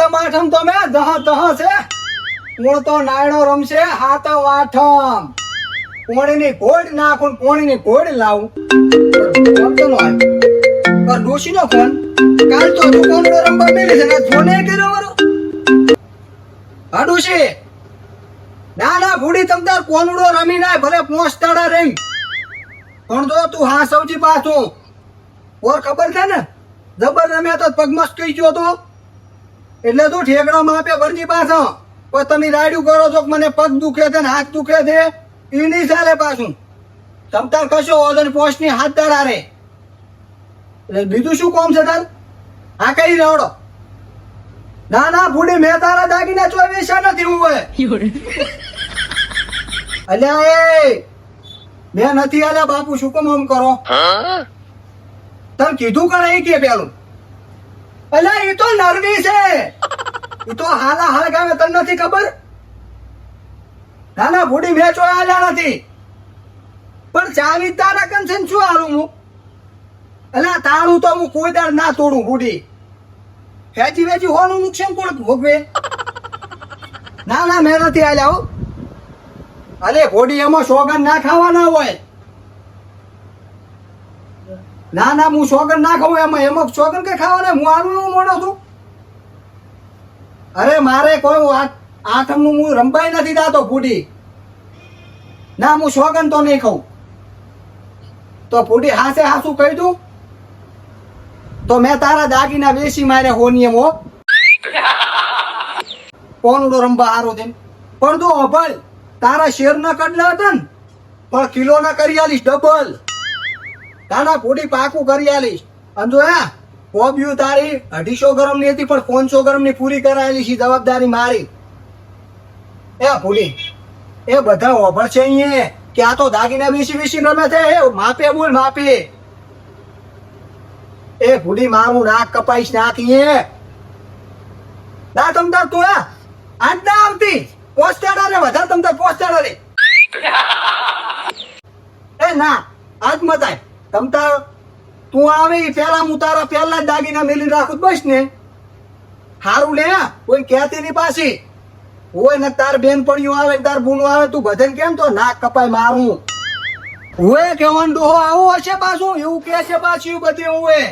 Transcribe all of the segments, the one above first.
હાતમ આઠમ તો મેં છે. કોણ તો નાયણો રમશે હાતમ આઠમ કોણીની ઘોડ નાખું કોણીની ઘોડ લાવું. ફોન તો નો. પણ ફોન. કાલ તો હજુ કોનડો રમવા મેલી છે ને ફોને કર્યો મારો. હા, ડોશી? ના ના ભૂડી તમ તાર કોનડો રમી નાય ભલે પોસ્ટાડા રહી પણ જો તું હા સૌજી પાછું. ઓર ખબર છે ને? જબર રમ્યા તો પગમસ્ત કહી ગયો તો? એટલે તું ઠેકડા માપે ભરજી પાછો. પણ તમે રાડ્યું કરો છો મને પગ દુખે છે ને હાથ દુખે છે એ નહીં ચાલે પાછું. તમતાર કશો ઓદન પોસ્ટની હાથ ધરા રે એટલે બીજું શું કોમ છે તાર? હા કઈ રવડો? ના ના ભૂડી મેં તારા દાગીના ચોવીસા નથી હું હવે અલ્યા એ મેં નથી આલ્યા બાપુ શું કોમ આમ કરો? તને કીધું કણ અહીં કે પેલું? અલ્યા એ તો નરવી છે. એ તો હાલા હાલ ગામે તને નથી ખબર? ના ના ભૂડી મેં ચોય આલ્યા નથી. પણ ચાવી તારા કન્સન શું હાલું હું? અલા તાળું તો હું કોઈ દાડ ના તોડું, ભૂડી. વેચી વેચી હોનું નુકસાન કોણ ભોગવે? ના ના, મેં નથી આલ્યા, હો. અરે ભોડી, એમાં સોગન ના ખાવાના હોય. ના ના, હું સોગન ના ખાઉં, એમાં એમાં સોગન કે ખાવાના? હું આનું મોડો છું. અરે, મારે કોઈ આઠમનું હું રંબાઈ નથી દાતો ફૂટી. ના, હું સોગન તો નહીં ખાઉં. તો ફૂટી હાસે હાસું કહી દઉં? તો મેં તારા દાગીના વેસી મારે હોનીએમ હો. કોનુડો રંબા હારો છે પણ તું અભલ, તારા શેર ના કડલા હતા ને? પણ કિલો ના કરી આલીશ ડબલ તારા પોડી પાકું કરી આલીશ. અને હે હા કોબ્યુ તારી અઢીસો ગ્રામની હતી પણ પાંચસો ગ્રામની પૂરી કરાયેલી છે જવાબદારી મારી. એ ભૂલી. એ બધા ઓભર છે અહીંયા. કે આ તો દાગીના બેસી બેસી રમે છે એ માપે બોલ માપે. એ ભૂલી મારું નાક કપાઈશ નાખીએ ના તમતાર તું આ આજ ના આવતી. પોસ્ટાડા રે વધારે તમતાર પોસ્ટાડા રે એ ના આજ મતાય. તમતાર તું આવે એ પેલા હું તારા પેલા જ દાગીના મેલી રાખું બસ ને. હારું લે હા, કોઈ કહેતી ની પાછી. હોય ને તાર બેન પડ્યું આવે તાર બૂનું આવે તું ભજન કેમ તો નાક કપાય મારું? હોય કેવાનું ડોહો આવો હશે પાછું એવું કે છે પાછું બધું હોય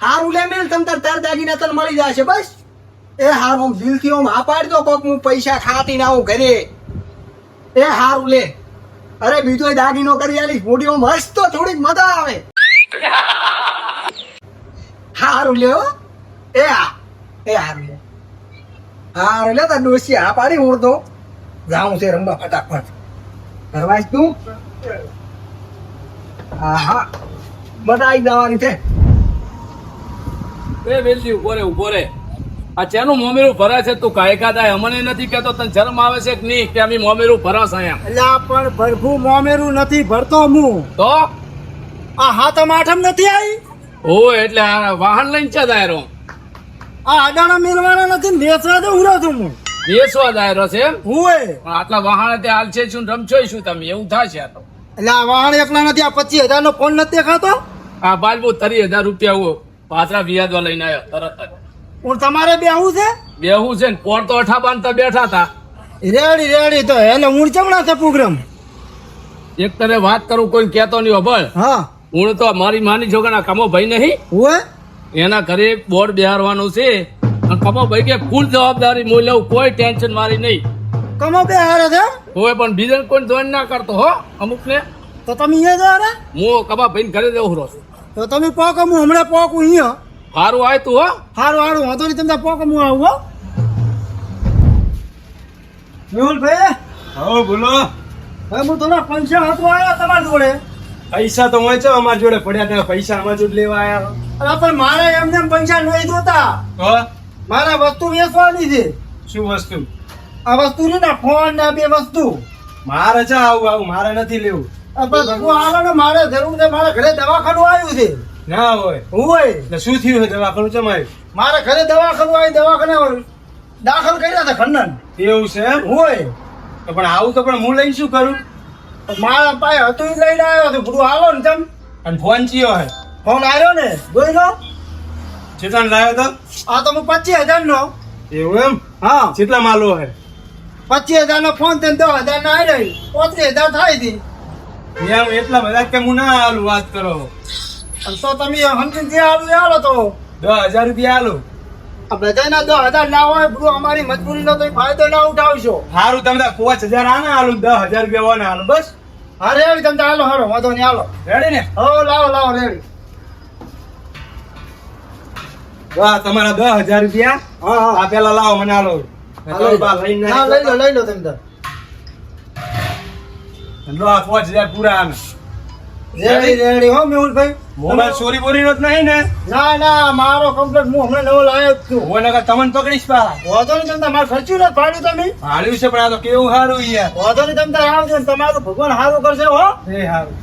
હારું લે મેલ તમ તાર તાર દાગીના તને મળી જશે બસ. એ હારું દિલથી હા પાડી દો કોક હું પૈસા ખાતી ના આવું ઘરે. એ હારું લે. અરે બીજો દાગીનો કરી આલી. મોટી મસ્ત થોડી મજા આવે. હારું લે હો. એ હા એ હારું લે હારું લે તાર ડોસી હા પાડી હું તો. જાઉં છે રંબા ફટાફટ. કરવાઈશ તું? હા હા બધા આવી જવાની છે. બે વેલજી ઊભો રે ઊભો રે. આ ચેનું મોમેરું ભરે છે તું કાયકા થાય? અમને નથી કેતો તને શરમ આવે છે કે નહીં કે અમે મોમેરું ભરાશ અહીંયા. આ પણ ભરખું મોમેરું નથી ભરતો હું. તો? આ હાથમ આઠમ નથી આવી ઓ એટલે આ વાહન લઈને ચા દાયરો આ અડાણા મેળવાના નથી ને વેચવા તો ઉરો છું હું. બેસવા દાયરો છે હું પણ આટલા વાહન તે હાલ છે શું રમશો શું તમે? એવું થાય છે આ તો. એટલે આ વાહન એકલા નથી આ પચીસ હજાર નો ફોન નથી દેખાતો? આ બાલબુ તરી હજાર રૂપિયા હું પાછળ વિયાદવા લઈને આવ્યો તરત જ. પણ તમારે બે આવું છે? બેહું છે ને પોર તો અઠા બાંધતા બેઠા હતા રેડી રેડી તો એને હું ચમણા છે પ્રોગ્રામ. એક તને વાત કરું કોઈ કહેતો નહીં અભળ હા. હું તો મારી માની જોગાના કમો ભાઈ નહીં. હોય એના ઘરે બોર્ડ બિહારવાનું છે. અને કમો ભાઈ કે ફૂલ જવાબદારી હું લઉં કોઈ ટેન્શન મારી નહીં. કમો બે હારે છે હોય પણ બીજાને કોઈ જોઈન ના કરતો હો અમુક ને તો તમે અહીંયા જ હું કમા ભાઈ ઘરે જવું રહો છું. તો તમે પોકો હું હમણાં પોકું અહીંયા. સારું આય તું હો. હારું હારું. વાંધો નહીં તમને પોક હું આવું હો. મેહુલભાઈ? હા બોલો. હવે હું થોડા પૈસા હતો આવ્યો તમારી જોડે. પૈસા તો હોય છે અમારી જોડે પડ્યા ત્યાં પૈસા અમારા જોડે લેવા આવ્યા અરે પણ મારે એમને એમ પૈસા નહીં જોતા. મારા મારે વસ્તુ વેચવાની છે. શું વસ્તુ? આ વસ્તુ ને ફોન ને આ બે વસ્તુ. મારે છે આવું આવું. મારે નથી લેવું. આ પણ ભગવાન આવે ને મારે જરૂર છે મારા ઘરે દવાખાનું આવ્યું છે. ના હોય. હોય? ને શું થયું છે દવાખાનું ચમાયું મારા ઘરે દવાખાનું આવી દવાખાને દાખલ કર્યા હતા ખંડન. એવું છે હોય. તો પણ આવું તો પણ હું લઈને શું કરું? મારા પાસે હતું લઈને આવ્યો હતો બધું આવો ને તમ. અને ફોન ચિયો હે? ફોન આવ્યો ને જોઈ લો. ચેતન લાવ્યો તો? આ તો હું પચીસ હજાર નો એવું એમ? હા. કેટલા માલો હે? પચીસ હજાર નો ફોન તેને દસ હજાર ના આવી પોત્રીસ હજાર થાય હતી એમ એટલા બધા કે હું ના આલું વાત કરો. તો તમે સમજીને જે આવું આલો તો. દસ હજાર રૂપિયા આલું. આ બધાના દસ હજાર ના હોય બધું અમારી મજબૂરીનો તો ફાયદો ના ઉઠાવશો. સારું તમે પાંચ હજાર આના આલું દસ હજાર રૂપિયા વાને આલું બસ. હા રેડી તમે હાલો હાલો વાંધો નહીં આલો રેડી ને? હો લાવો લાવો રેડી. વાહ તમારા દસ હજાર રૂપિયા? હા હા. આ પેલા લાવો મને આલો. લઈ લો. લઈ લો તમે. લો આ પાંચ હજાર પૂરા આને. રેડી રેડી હો મેહુલભાઈ. મોબાઈલ ચોરી બોરી નો નહીં ને? ના ના મારો કમ્પ્લેટ હું હમણાં નવો લાવ્યો છું. હું નકર તમને પકડીશ પા વાંધો નહીં તમે મારે ખર્ચ્યું નથી પાડ્યું તમે. હાલ્યું છે પણ આ તો કેવું સારું યાર. વાંધો નહીં તમે તાર આવજો તમારું ભગવાન સારું કરશે હો. એ સારું.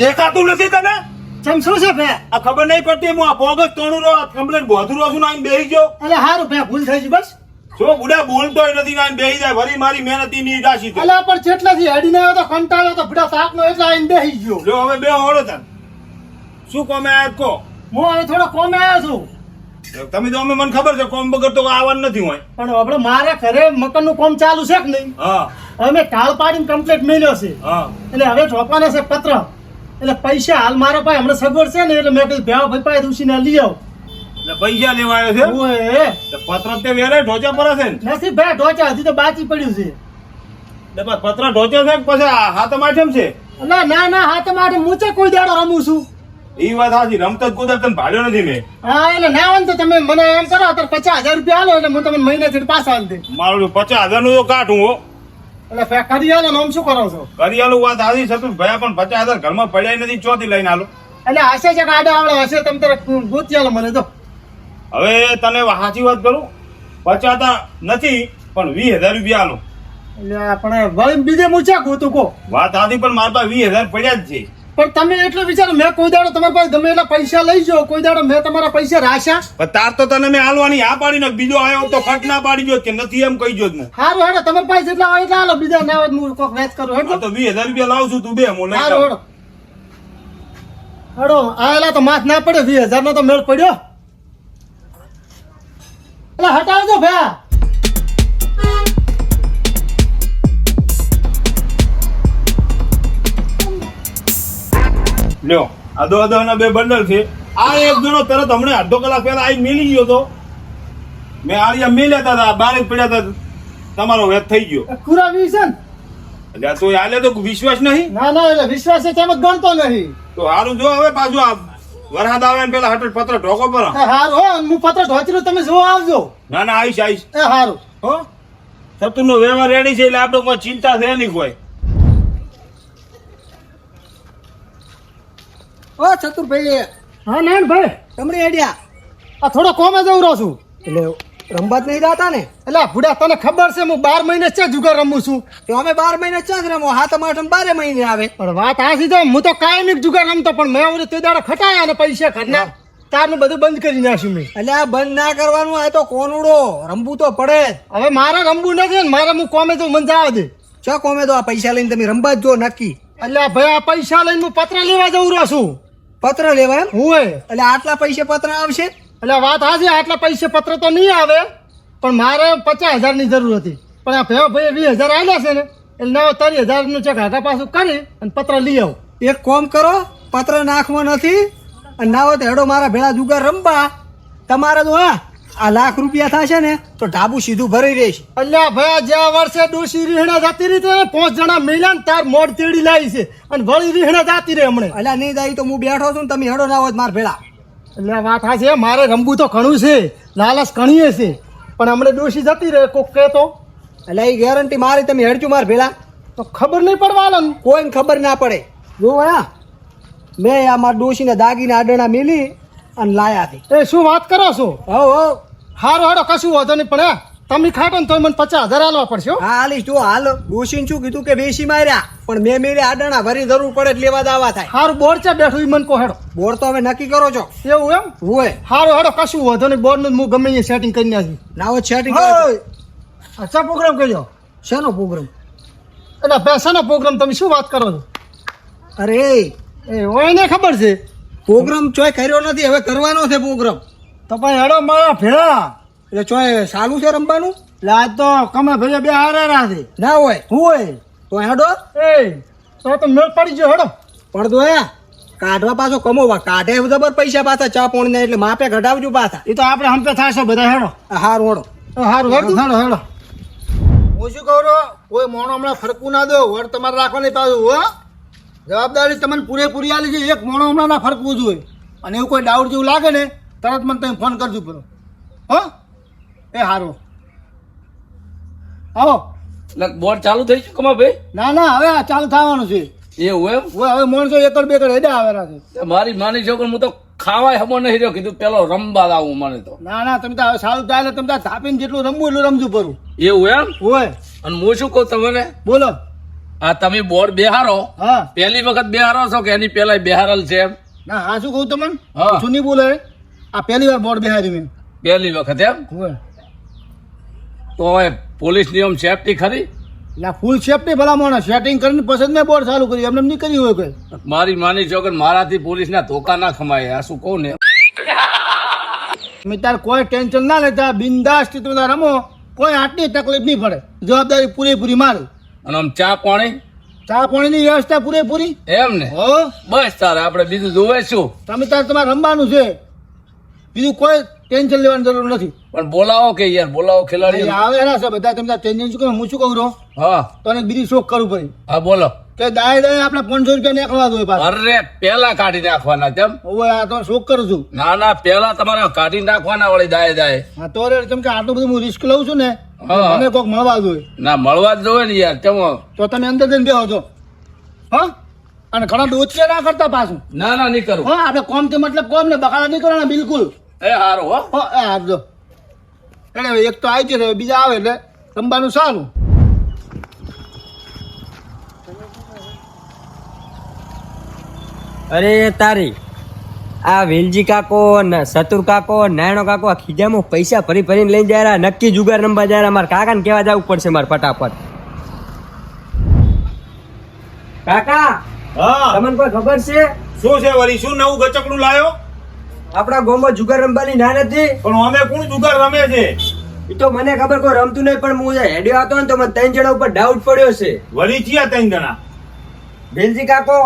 દેખાતું નથી તને? ચમ શું છે ભે? આ ખબર નહીં પડતી હું આ પોગસ તોણું રહો કમ્પ્લેટ બોધું રહો છું ને આઈને બેહી ગયો. એટલે સારું ભે ભૂલ થઈ ગઈ બસ. જો બુડા બોલતોય નથી ને બેહી જાય વળી મારી મહેનતી ની દાસી અલે પણ જેટલાથી હેડીને આવ્યો તો કંટાળ્યો તો ભીડા તાપનો એટલે આઈને બેહી ગયો. જો હવે બે હોળો તને. શું કોમે આયા કહો? હું હવે થોડો કોમે આવ્યો છું. તમે તો અમે મને ખબર છે કોમ વગર તો આવવાનું નથી હોય. પણ આપણે મારે ઘરે મકાનનું કોમ ચાલુ છે કે નહીં? હા. હવે મેં ટાળ પાડીને કમ્પ્લીટ મેલ્યો છે. હા. એટલે હવે ચોપાને છે પત્ર. એટલે પૈસા હાલ મારા પાસે હમણાં સગવડ છે ને એટલે મેં કીધું ભેવા ભાઈ પાસે ઉછીને લઈ આવ. એટલે પૈસા લેવા આવ્યો છે? પત્ર તે વેરે ઢોચા પર છે નસીબ ભાઈ ઢોચા હજી તો બાચી પડ્યું છે. પત્ર ઢોચે છે પછી હાથ હાથમાં આઠમ છે? ના ના ના હાથ માઠે મૂચે કોઈ દાડો રમું છું? એ વાત સાચી રમતો જ કુદર તને ભાડ્યો નથી મેં. હા એટલે ના હોય તો તમે મને એમ કરો તો પચાસ હજાર રૂપિયા આલો એટલે હું તમને મહિનાથી પાછા આલી દે મારું પચાસ હજારનું તો કાઢું હો. એટલે કરી આલો ને આમ શું કરો છો? કરિયાલું વાત સાચી સતું ભાઈ પણ પચાસ હજાર ઘરમાં પડ્યા નથી ચોથી લઈને આલો. એટલે હશે છે આડા આવડે હશે તમે તારે ગોતી આલો મને તો હવે તને સાચી વાત કરું? પચાતા નથી પણ વીસ હજાર રૂપિયા આલો. એટલે આપણે વળી બીજે મૂચા ગોતું કો વાત સાચી પણ મારા પાસે વીસ હજાર પડ્યા જ છે. પણ તમે એટલો વિચારો મેં કોઈ દાડો તમારા પાસે ગમે એટલા પૈસા લઈ જાઓ કોઈ દાડો મેં તમારા પૈસા રાખ્યા. પણ તાર તો તને મેં હાલવાની આ પાડીને બીજો આવ્યો તો ફટ ના પાડી જો કે નથી એમ કહી જો જ સારું હેડો તમારા પાસે જેટલા હોય એટલા હાલો બીજા ના હોય હું કોક વેચ કરું હેડો. તો વીસ હજાર રૂપિયા લાવું છું તું બે હું લઈ. હેડો. હેડો આયેલા તો માથ ના પડ્યો વીસ હજાર નો તો મેળ પડ્યો. એટલે હટાવજો ભયા લ્યો આદો આદો ના બે બંડલ છે. આ એક જણો તરત હમણાં અડધો કલાક પહેલા આવી મિલી ગયો તો મેં આળિયા મેલ્યા હતા બાર જ પડ્યા હતા. તમારો વેત થઈ ગયો. કુરા વીસ છે ને એટલે તો આલે તો વિશ્વાસ નહીં? ના ના એટલે વિશ્વાસ છે તેમ ગણતો નહીં. તો હારું જો હવે પાછું આ વરસાદ આવે ને પેલા હટટ પત્ર ઢોકો પર. હારું હો હું પત્ર ઢોચી તમે જો આવજો. ના ના આવીશ આવીશ. એ હારું. હો? સતુર નો વ્યવહાર રેડી છે એટલે આપણે કોઈ ચિંતા છે નહીં કોઈ. ઓ ચતુરભાઈ. હા નાન ભાઈ તમને એડિયા આ થોડો કોમે જવું રહું છું. એટલે રમવા જ નહીં દાતા ને. એટલે ભૂડા તને ખબર છે હું બાર મહિને છે જુગાર રમું છું. તો અમે બાર મહિને ચાંદ રમો. હાથ આઠમ બારે મહિને આવે. પણ વાત આ સીધો હું તો કાયમિક જુગાર રમતો પણ મેં ઓલી તે દાડા ખટાયા અને પૈસા ઘરના તારનું બધું બંધ કરી નાખ્યું મેં. એટલે આ બંધ ના કરવાનું આ તો કોનુડો. રમવું તો પડે હવે મારે રમવું નથી ને મારે હું કોમે તો મને જવા દે. ચો કોમે તો આ પૈસા લઈને તમે રમવા જ જો નક્કી. એટલે ભાઈ આ પૈસા લઈને હું પત્ર લેવા જઉં રહ્યો છું. પત્ર લેવા એમ? હું એટલે આટલા પૈસે પત્ર આવશે? એટલે વાત હાજી આટલા પૈસે પત્ર તો નહીં આવે પણ મારે પચાસ હજારની જરૂર હતી. પણ આ ભેવા ભાઈ વીસ હજાર આવ્યા છે ને એટલે નવ ત્રીસ હજારનું ચેક હાટા પાછું કરી અને પત્ર લઈ આવો. એક કોમ કરો પત્ર નાખવો નથી અને નાવો તો હેડો મારા ભેળા જુગાર રમવા. તમારે તો હા આ લાખ રૂપિયા થશે ને તો ઢાબુ સીધું ભરી રહીશ અલ્યા ભાઈ જ્યાં વર્ષે ડોશી રીહણા જતી રહી છે પાંચ જણા મિલ્યા ને તાર મોડ તેડી લાવી છે. અને વળી રીહણા જાતી રહે હમણે. અલ્યા નહીં જાય તો હું બેઠો છું ને તમે હેડો ના હોય મારા ભેળા. એટલે વાત આ છે મારે રમવું તો ઘણું છે લાલચ ઘણીએ છે પણ હમણાં ડોશી જતી રહે કોક કહેતો. તો એટલે એ ગેરંટી મારી તમે હેડજો માર ભેલા. તો ખબર નહીં પડવા કોઈને ખબર ના પડે. જો હા મેં આ મારા ડોશીને દાગીને આડણા મેલી અને લાયા હતી એ શું વાત કરો છો? હો હો હારો હારો કશું વાંધો નહીં પણ હા, તમે ખાટો ને તો મને પચાસ હજાર હાલવા પડશે હા. હાલીશ જો હાલ. ડોશીને શું કીધું કે બેસી માર્યા પણ મેં મેરે આડણા ભરી જરૂર પડે એટલે લેવા દાવા થાય. હારું બોર છે બેઠું મને કહો હેડો. બોર તો હવે નક્કી કરો છો. એવું એમ? હોય. હારું હેડો કશું વાંધો નહીં બોર્ડનું હું ગમે એ સેટિંગ કરી નાખી ના હોય સેટિંગ અચ્છા પ્રોગ્રામ કહેજો શેનો પ્રોગ્રામ એટલે પૈસાનો પ્રોગ્રામ તમે શું વાત કરો છો? અરે. એ હોય ને ખબર છે. પ્રોગ્રામ ચોય કર્યો નથી હવે કરવાનો છે પ્રોગ્રામ તો પણ હેડો મારા ભેળા. એટલે ચોય સારું છે રમવાનું? એટલે આજ તો કમે ભાઈ બે હારા છે. ના હોય. હું હોય? તો હેડો એ તો તો મેળ પડી ગયો હેડો. પડદો હે. કાઢવા પાછો કમોવા કાઢે જબર પૈસા પાછા ચા પોણી એટલે માપે ઘટાવજો પાછા. એ તો આપણે હમતે થશે બધા હેડો. હારું હેડો. હારું હેડો હેડો હેડો. હું શું કહું? કોઈ મોણો હમણાં ફરકું ના દો. વર તમારે રાખવાની પાછું હો. જવાબદારી તમને પૂરેપૂરી આલી છે. એક મોણો હમણાં ના ફરકવું જોઈએ. અને એવું કોઈ ડાઉટ જેવું લાગે ને તરત મને તમે ફોન કરજો પેલો. હો? એ સારું આવો. બોર્ડ ચાલુ થઈ ગયું કમા ભાઈ ના ના હવે આ ચાલુ થવાનું છે. એવું એમ? હવે હવે માણસો એકડ બેકડ હેડા આવેલા છે. મારી માની છોકરી હું તો ખાવાય હમો નહીં રહ્યો કીધું પેલો રમવા આવું મને તો. ના ના તમે તો હવે સારું થાય એટલે તમે તો થાપીને જેટલું રમવું એટલું રમજું પરું એવું એમ? હોય. અને હું શું કહું તમને? બોલો. આ તમે બોર્ડ બેહારો. હા. પહેલી વખત બેહારો છો કે એની પહેલા બેહારલ છે એમ? ના હા શું કહું તમને? હા. શું નહીં બોલે. આ પહેલી વાર બોર્ડ બેહાડી મેં. પહેલી વખત એમ? હોય. તો હવે પોલીસ નિયમ સેફટી ખરી? એટલે ફૂલ સેફટી ભલા માણસ સેટિંગ કરીને પસંદ મેં બોર્ડ ચાલુ કર્યું. એમને એમ નહીં કર્યું હોય કઈ. મારી માની છોકરી મારાથી પોલીસના ધોકા ના ખમાય આ શું કહું ને? તમે તાર કોઈ ટેન્શન ના લેતા બિંદાસ તમે રમો. કોઈ આટલી તકલીફ નહીં પડે. જવાબદારી પૂરેપૂરી મારી. અને આમ ચા પાણી? ચા પાણીની વ્યવસ્થા પૂરેપૂરી? એમ ને? હો. બસ તારે આપણે બીજું જોવે શું? તમે તાર તમારે રમવાનું છે. બીજું કોઈ ટેન્શન લેવાની જરૂર નથી. પણ બોલાવો કે યાર બોલાવો ખેલાડી આવે ના છે બધા તમે ટેન્શન શું હું શું કહું રહું? હા. તને બીજી શોખ કરવું પડી. હા બોલો. કે દાય દાય આપણે પાંચસો રૂપિયા નાખવા દો અરે પેલા કાઢી નાખવાના તેમ હવે આ તો શોખ કરું છું. ના ના પેલા તમારે કાઢી નાખવાના વળી દાય દાય. હા તો રે કેમ કે આટલું બધું હું રિસ્ક લઉં છું ને. મને કોઈક મળવા જોઈએ. ના મળવા જ જોવે ને યાર તેમ તો તમે અંદર જઈને બેહો છો. હા? અને ઘણા ડોચિયા ના કરતા પાછું? ના ના નહીં કરું. હા આપણે કોમથી મતલબ કોમ ને બકાલા નહીં કરવાના બિલકુલ. એ હારો હો. હો એ આપજો એટલે હવે એક તો આવી છે બીજા આવે એટલે રમવાનું સારું. અરે તારી આ વેલજી કાકો ને સતુર કાકો નાયણો કાકો આ ખીજામાં પૈસા ભરી ભરીને લઈને જાય રહ્યા. નક્કી જુગાર રમવા જાય મારા મારે કાકાને કેવા જવું પડશે મારે ફટાફટ. કાકા હા. તમને કોઈ ખબર છે? શું છે વળી? શું નવું ગચકડું લાયો? આપણા ગામમાં જુગાર રમવાની ના નથી. પણ અમે કોણ જુગાર રમે છે? એ તો મને ખબર કોઈ રમતું નહીં પણ હું હેડ્યો હતો ને તો મને ત્રણ જણા ઉપર ડાઉટ પડ્યો છે. વળી ચિયા ત્રણ જણા? ભીલજી કાકો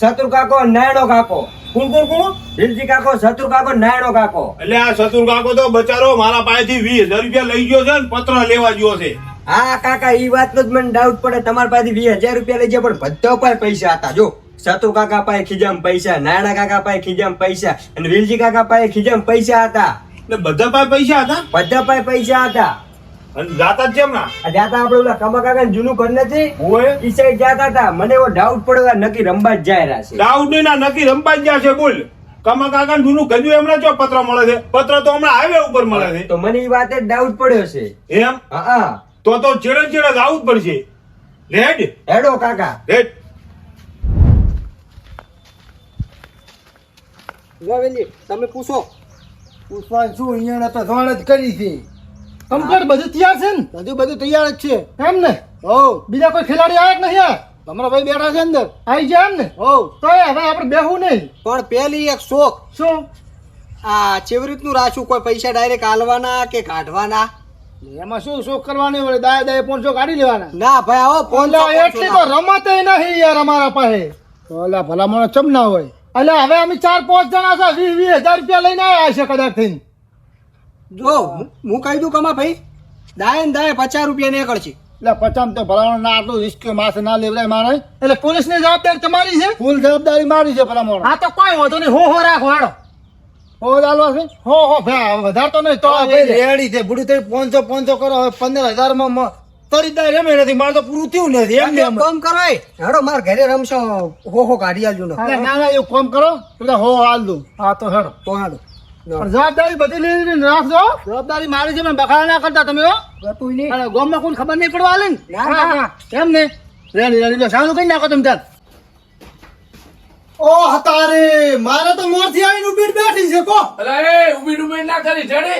શત્રુ કાકો નાયણો કાકો. કોણ કોણ કોણ? ભીલજી કાકો શત્રુ કાકો નાયણો કાકો. એટલે આ શત્રુ કાકો તો બચારો મારા પાસેથી વીસ હજાર રૂપિયા લઈ ગયો છે ને પત્ર લેવા ગયો છે. હા કાકા એ વાત જ મને ડાઉટ પડે. તમારા પાસેથી વીસ હજાર રૂપિયા લઈ જાય પણ બધા ઉપર પૈસા હતા જો. સતુ કાકા પાસે ખીજામ પૈસા નાયણા કાકા પાસે ખીજામ પૈસા અને વિલજી કાકા પાસે ખીજામ પૈસા હતા. ને બધા પાસે પૈસા હતા? બધા પાસે પૈસા હતા. અને જાતા જ કેમ ના જાતા આપણે ઓલા કમા કાકા જૂનું ઘર નથી? ઓય. ઈ સાઈડ જાતા હતા. મને એવો ડાઉટ પડ્યો નક્કી રમવા જ જાય રહ્યા છે. દાઉદ ના નક્કી રમવા જ ગયા છે બોલ. કમા કાકા જૂનું ગજુ એમને જો પત્ર મળે છે? પત્ર તો હમણાં હાઈવે ઉપર મળે છે. તો મને ઈ વાતે ડાઉટ પડ્યો છે. એમ? હા હા. તો તો ચેડે ચેડે આવું જ પડશે. રેડ હેડો કાકા. રેડ તમે પૂછો. પૂછવા શું અહીંયા તો ધોણ જ કરી છે? કમ્પ્લીટ બધું તૈયાર છે ને? બધું બધું તૈયાર જ છે. એમ ને? હો. બીજા કોઈ ખેલાડી આવે કે નહીં આ? તમારા ભાઈ બેઠા છે અંદર? આવી જાય એમ ને? હો. તો હવે આપણે બેહવું નહીં. પણ પેલી એક શોખ. શું? આ ચેવી રીતનું રાખ્યું કોઈ પૈસા ડાયરેક્ટ હાલવાના કે કાઢવાના? એમાં શું શોખ કરવાની હોય દાય દાય પોનસો કાઢી લેવાના? ના ભાઈ આવો પોનસો એટલી તો રમતે નહીં યાર અમારા પાસે. ઓલા ભલા મને ચમ ના હોય? એટલે હવે અમે ચાર પાંચ જણા છે વીસ વીસ હજાર રૂપિયા લઈને આવ્યા છે કદાચ થઈને. જો હું- કહી દઉં કમા ભાઈ દાય ને દાય પચાસ રૂપિયા નીકળશે. એટલે પચામ તો ભલામણ ના આટલું રિસ્ક માસ ના લેવડાય મારે. એટલે પોલીસની જવાબદારી તમારી છે? ફૂલ જવાબદારી મારી છે ભલામણ. હા તો કોઈ વાંધો નહીં હો હો રાખો હેડો હો ચાલવા છે? હો હો ભાઈ વધારતો નહીં તો રેડી છે. બુડી થઈ પાંચસો પાંચસો કરો હવે પંદર હજાર માં તરી દાય નથી મારે તો પૂરું થયું નથી એમ ને કામ કરો એ. હેડો માર ઘરે રમશો. હો હો કાઢી આલજો ના. ના ના એવું કામ કરો. એટલે હો હાલ દો હા તો હેડો. તો હેડો. જવાબદારી બધી લઈ લઈને રાખજો. જવાબદારી મારી છે પણ બખાડા ના કરતા તમે હો. ગતું નહીં ગામમાં કોઈ ખબર નહીં પડવા હાલે ને. ના, ના, ના. એમ ને. રેડી રેડી સાનું કઈ નાખો તમે ત્યાં ઓ હતારે મારે તો મોરથી આવીને ઊભી બેઠી છે કો. અરે ઊભી ઊભી ના કરી જડે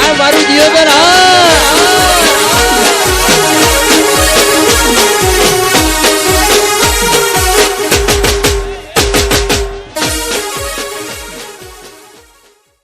આ મારું દિયોદર હા.